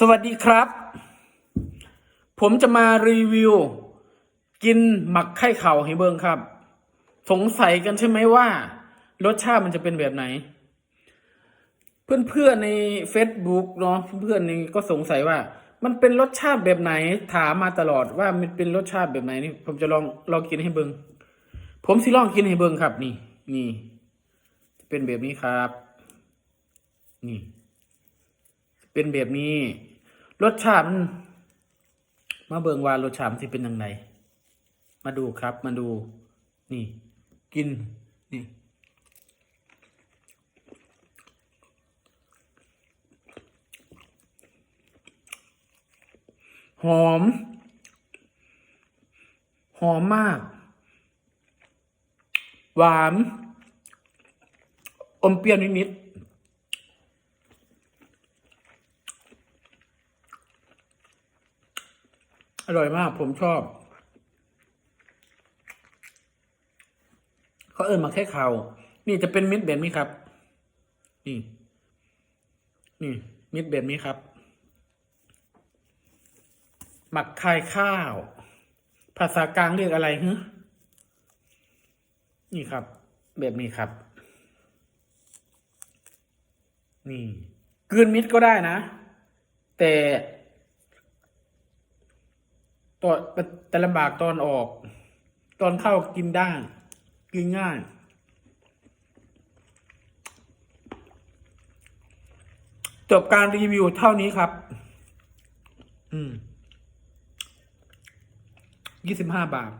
สวัสดีครับ ผมจะมารีวิว กินหมักไข่เข่าให้เบิ่งครับ สงสัยกันใช่ไหมว่า รสชาติมันจะเป็นแบบไหน เพื่อนๆใน Facebook เนาะเพื่อนๆนี่ก็สงสัยว่า มันเป็นรสชาติแบบไหน ถามมาตลอดว่ามันเป็นรสชาติแบบไหนนี่ผมจะลองลองกินให้เบิ่งผมสิลองกินให้เบิ่งครับ นี่ นี่ เป็นแบบนี้ครับ นี่ เป็นแบบนี้ รสชาติมันมาเบิงว่ารสชาติมันสิเป็นยังไงมาดูครับมาดู นี่ กิน นี่หอม หอมมาก หวาน อมเปรี้ยวนิดๆ อร่อยมาก ผมชอบ เขาเอิ้นมาแค่เขานี่จะเป็นมิตรแบบนี้ครับ นี่ นี่ มิตรแบบนี้ครับ หมักไข่ข้าว ภาษากลางเรียกอะไรฮะนี่ครับ แบบนี้ครับ นี่กลืนมิตรก็ได้นะ แต่ ตอนแต่ลำบากตอนออก ตอนเข้ากินได้ กินง่าย จบการรีวิวเท่านี้ครับ อืมยี่สิบห้าบาท